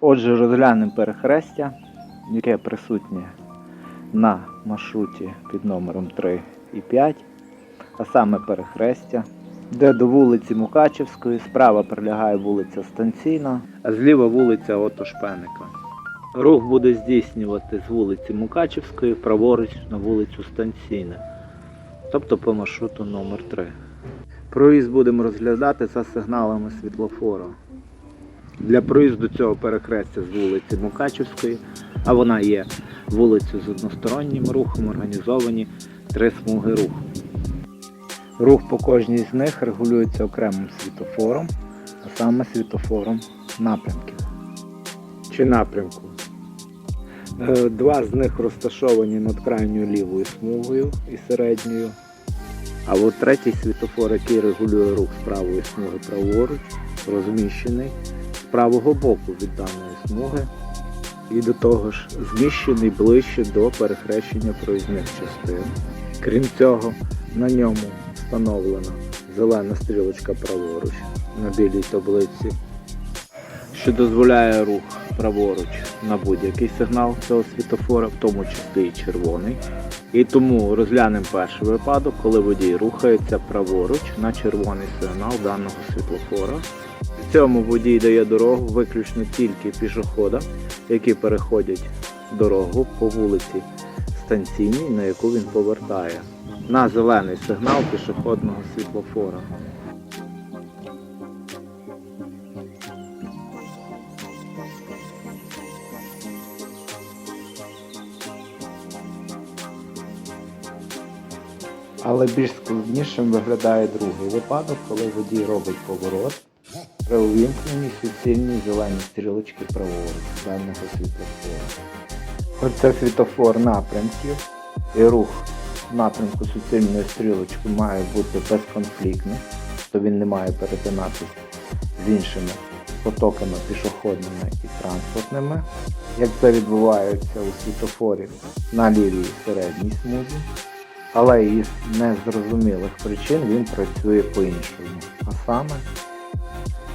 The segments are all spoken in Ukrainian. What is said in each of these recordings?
Отже, розглянемо перехрестя, яке присутнє на маршруті під номером 3 і 5, а саме перехрестя, де до вулиці Мукачевської справа прилягає вулиця Станційна, а зліва вулиця Ото Шпеника. Рух буде здійснювати з вулиці Мукачевської праворуч на вулицю Станційна, тобто по маршруту номер 3 Проїзд будемо розглядати за сигналами світлофора. Для проїзду цього перехрестя з вулиці Мукачевської, а вона є вулицею з одностороннім рухом, організовані три смуги руху. Рух по кожній з них регулюється окремим світофором, а саме світофором напрямків чи напрямку. Е, Два з них розташовані над крайньою лівою смугою і середньою. А от третій світофор, який регулює рух з правої смуги праворуч, розміщений правого боку від даної смуги і до того ж зміщений ближче до перехрещення проїзних частин. Крім цього, на ньому встановлена зелена стрілочка праворуч на білій таблиці, що дозволяє рух праворуч на будь-який сигнал цього світофора, в тому числі і червоний. І тому розглянемо перший випадок, коли водій рухається праворуч на червоний сигнал даного світлофора. Цьому водій дає дорогу виключно тільки пішоходам, які переходять дорогу по вулиці станційній, на яку він повертає, на зелений сигнал пішохідного світлофора. Але більш складнішим виглядає другий випадок, коли водій робить поворот при увімкненні суцільній зеленій стрілочки праворуч даного світлофора. Оце світлофор напрямків і рух напрямку суцільної стрілочки має бути безконфліктним, то він не має перетинатися з іншими потоками пішохідними і транспортними, як це відбувається у світлофорі на лівій середній смузі але із незрозумілих причин він працює по-іншому. А саме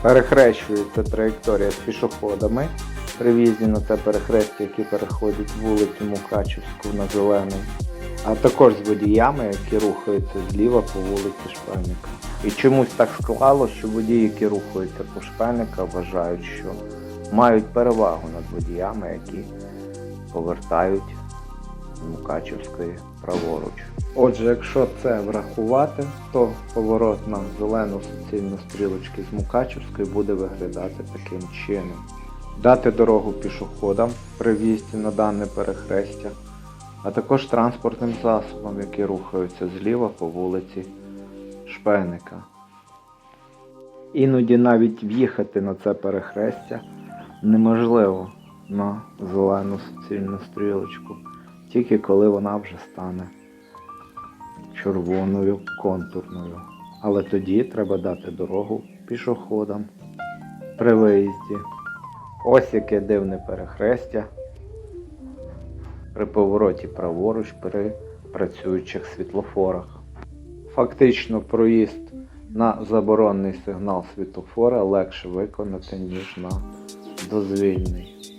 перехрещується траєкторія з пішоходами при в'їзді на це перехрестя, які переходять вулицю Мукачівську на зелений, а також з водіями, які рухаються зліва по вулиці Шпальника. І чомусь так склало, що водії, які рухаються по Шпальника, вважають, що мають перевагу над водіями, які повертають Мукачівської праворуч. Отже, якщо це врахувати, то поворот на зелену суцільну стрілочки з Мукачівської буде виглядати таким чином. Дати дорогу пішоходам при в'їзді на дане перехрестя, а також транспортним засобам, які рухаються зліва по вулиці Шпеника. Іноді навіть в'їхати на це перехрестя неможливо на зелену суцільну стрілочку, тільки коли вона вже стане червоною контурною. Але тоді треба дати дорогу пішоходам при виїзді. Ось яке дивне перехрестя при повороті праворуч при працюючих світлофорах. Фактично проїзд на заборонений сигнал світлофора легше виконати, ніж на дозвільний.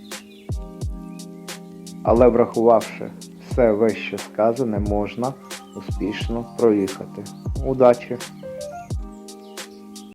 Але врахувавши все вище сказане, можна успішно проїхати. Удачі!